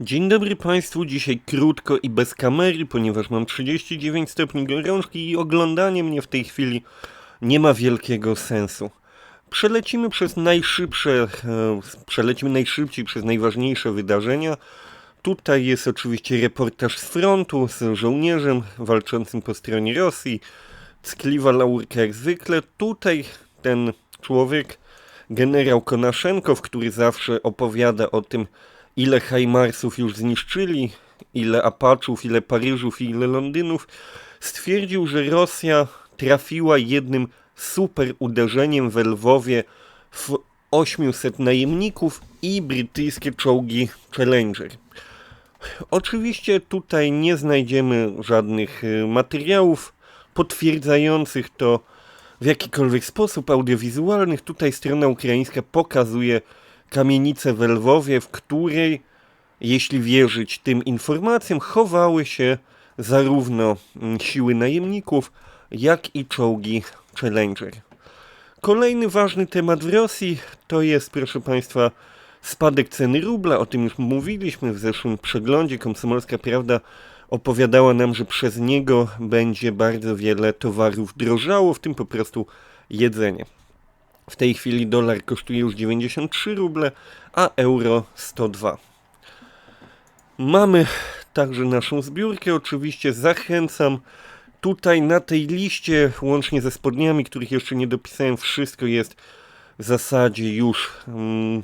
Dzień dobry Państwu, dzisiaj krótko i bez kamery, ponieważ mam 39 stopni gorączki i oglądanie mnie w tej chwili nie ma wielkiego sensu. Przelecimy przez najszybsze, e, przelecimy najszybciej przez najważniejsze wydarzenia. Tutaj jest oczywiście reportaż z frontu z żołnierzem walczącym po stronie Rosji. Ckliwa laurka jak zwykle. Tutaj ten człowiek, generał Konaszenkow, który zawsze opowiada o tym, ile Hajmarsów już zniszczyli, ile Apaczów, ile Paryżów i ile Londynów, stwierdził, że Rosja trafiła jednym super uderzeniem w Lwowie w 800 najemników i brytyjskie czołgi Challenger. Oczywiście tutaj nie znajdziemy żadnych y, materiałów potwierdzających to w jakikolwiek sposób audiowizualnych. Tutaj strona ukraińska pokazuje kamienicę w Lwowie, w której, jeśli wierzyć tym informacjom, chowały się zarówno mm, siły najemników, jak i czołgi Challenger. Kolejny ważny temat w Rosji to jest, proszę Państwa, spadek ceny rubla. O tym już mówiliśmy w zeszłym przeglądzie. Komsomolska Prawda opowiadała nam, że przez niego będzie bardzo wiele towarów drożało, w tym po prostu jedzenie. W tej chwili dolar kosztuje już 93 ruble, a euro 102. Mamy także naszą zbiórkę. Oczywiście zachęcam. Tutaj na tej liście, łącznie ze spodniami, których jeszcze nie dopisałem, wszystko jest w zasadzie już mm,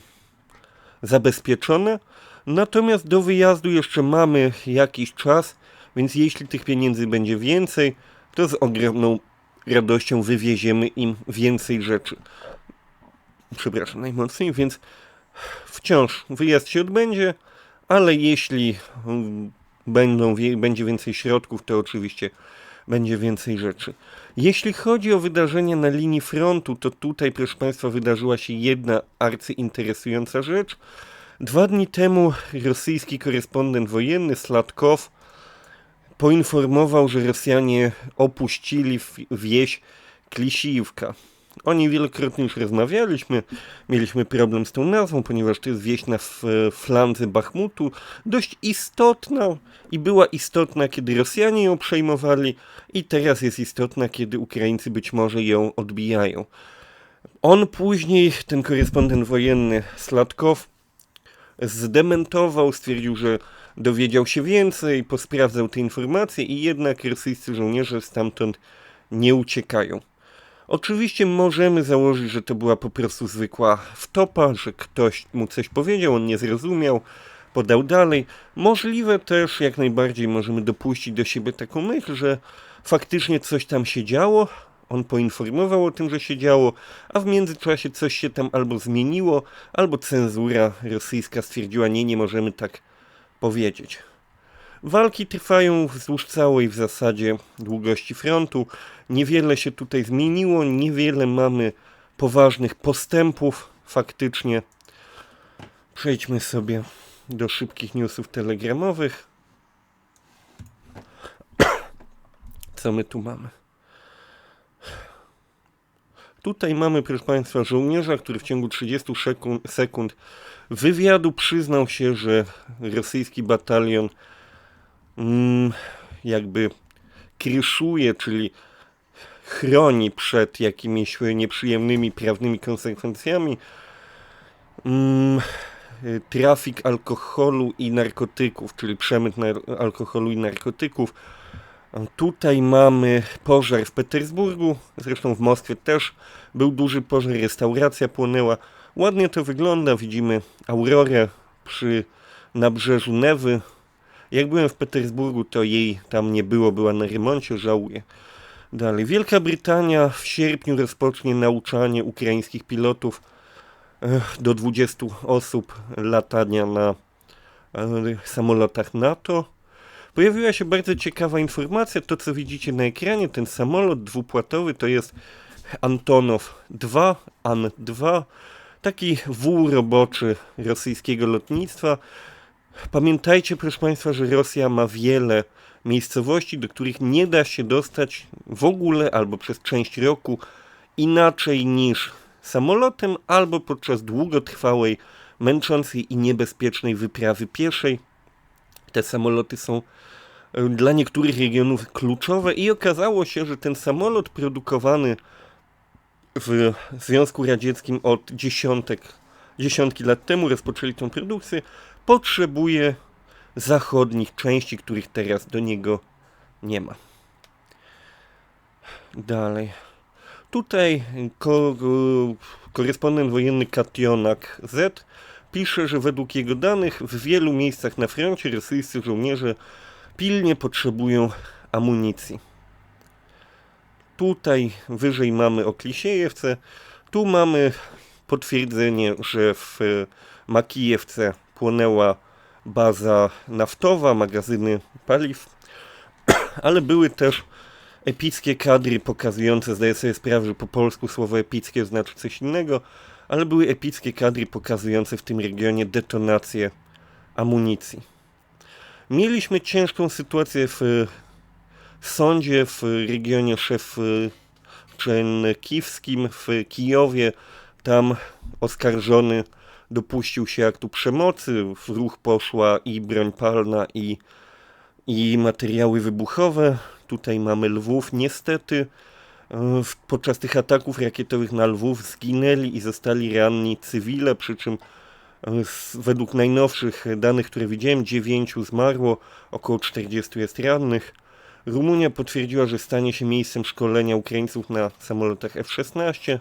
zabezpieczone. Natomiast do wyjazdu jeszcze mamy jakiś czas, więc jeśli tych pieniędzy będzie więcej, to z ogromną radością wywieziemy im więcej rzeczy. Przepraszam najmocniej, więc wciąż wyjazd się odbędzie, ale jeśli mm, będą, będzie więcej środków, to oczywiście będzie więcej rzeczy. Jeśli chodzi o wydarzenia na linii frontu, to tutaj, proszę Państwa, wydarzyła się jedna arcyinteresująca rzecz. Dwa dni temu rosyjski korespondent wojenny Slatkow poinformował, że Rosjanie opuścili wieś Klisiwka. O niej wielokrotnie już rozmawialiśmy. Mieliśmy problem z tą nazwą, ponieważ to jest wieś na f- flandze Bachmutu, dość istotna i była istotna, kiedy Rosjanie ją przejmowali i teraz jest istotna, kiedy Ukraińcy być może ją odbijają. On później, ten korespondent wojenny Slatkow, zdementował, stwierdził, że dowiedział się więcej, posprawdzał te informacje i jednak rosyjscy żołnierze stamtąd nie uciekają. Oczywiście możemy założyć, że to była po prostu zwykła wtopa, że ktoś mu coś powiedział, on nie zrozumiał, podał dalej. Możliwe też, jak najbardziej możemy dopuścić do siebie taką myśl, że faktycznie coś tam się działo, on poinformował o tym, że się działo, a w międzyczasie coś się tam albo zmieniło, albo cenzura rosyjska stwierdziła, nie, nie możemy tak powiedzieć. Walki trwają wzdłuż całej w zasadzie długości frontu. Niewiele się tutaj zmieniło, niewiele mamy poważnych postępów faktycznie. Przejdźmy sobie do szybkich newsów telegramowych. Co my tu mamy? Tutaj mamy, proszę Państwa, żołnierza, który w ciągu 30 sekund, wywiadu przyznał się, że rosyjski batalion mm, jakby kryszuje, czyli chroni przed jakimiś nieprzyjemnymi prawnymi konsekwencjami mm, trafik alkoholu i narkotyków, czyli przemyt alkoholu i narkotyków. Tutaj mamy pożar w Petersburgu, zresztą w Moskwie też był duży pożar, restauracja płonęła. Ładnie to wygląda, widzimy aurorę przy nabrzeżu Newy. Jak byłem w Petersburgu, to jej tam nie było, była na remoncie, żałuję. Dalej, Wielka Brytania w sierpniu rozpocznie nauczanie ukraińskich pilotów do 20 osób latania na eh, samolotach NATO. Pojawiła się bardzo ciekawa informacja, to co widzicie na ekranie, ten samolot dwupłatowy to jest Antonow 2, An-2, taki wół roboczy rosyjskiego lotnictwa. Pamiętajcie, proszę Państwa, że Rosja ma wiele miejscowości, do których nie da się dostać w ogóle albo przez część roku inaczej niż samolotem albo podczas długotrwałej, męczącej i niebezpiecznej wyprawy pieszej. Te samoloty są e, dla niektórych regionów kluczowe i okazało się, że ten samolot produkowany w Związku Radzieckim od dziesiątek, dziesiątki lat temu rozpoczęli tą produkcję, potrzebuje zachodnich części, których teraz do niego nie ma. Dalej. Tutaj ko- korespondent wojenny Kationak Z pisze, że według jego danych w wielu miejscach na froncie rosyjscy żołnierze pilnie potrzebują amunicji. Tutaj wyżej mamy o Klisiejewce, tu mamy potwierdzenie, że w Makijewce płonęła baza naftowa, magazyny paliw, ale były też epickie kadry pokazujące, zdaję sobie sprawę, że po polsku słowo epickie znaczy coś innego, ale były epickie kadry pokazujące w tym regionie detonację amunicji. Mieliśmy ciężką sytuację w sądzie w regionie Szewczenkiwskim w Kijowie. Tam oskarżony dopuścił się aktu przemocy, w ruch poszła i broń palna i, i materiały wybuchowe. Tutaj mamy Lwów. Niestety podczas tych ataków rakietowych na Lwów zginęli i zostali ranni cywile, przy czym e, według najnowszych danych, które widziałem, 9 zmarło, około 40 jest rannych. Rumunia potwierdziła, że stanie się miejscem szkolenia Ukraińców na samolotach F-16.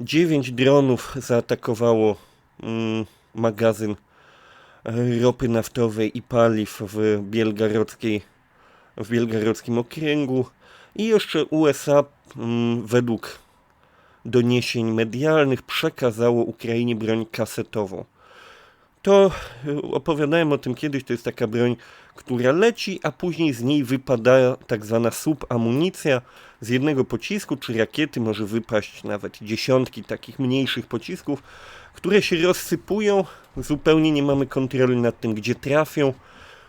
9 dronów zaatakowało mm, magazyn e, ropy naftowej i paliw w Bielgarodzkiej w Bielgarodzkim Okręgu i jeszcze USA mm, według doniesień medialnych przekazało Ukrainie broń kasetową. To y, opowiadałem o tym kiedyś, to jest taka broń, która leci, a później z niej wypada tak zwana subamunicja. Z jednego pocisku czy rakiety może wypaść nawet dziesiątki takich mniejszych pocisków, które się rozsypują. Zupełnie nie mamy kontroli nad tym, gdzie trafią,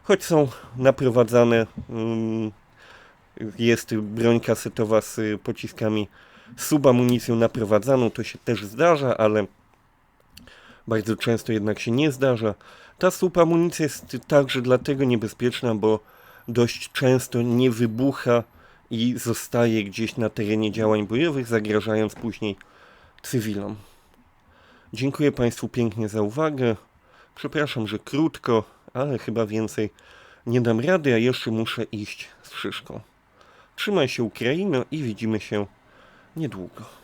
choć są naprowadzane. mm, Jest broń kasetowa z pociskami subamunicją naprowadzaną, to się też zdarza, ale bardzo często jednak się nie zdarza. Ta subamunicja jest także dlatego niebezpieczna, bo dość często nie wybucha i zostaje gdzieś na terenie działań bojowych, zagrażając później cywilom. Dziękuję Państwu pięknie za uwagę. Przepraszam, że krótko, ale chyba więcej nie dam rady, a jeszcze muszę iść z szyszką. Trzymaj się Ukraino i widzimy się niedługo.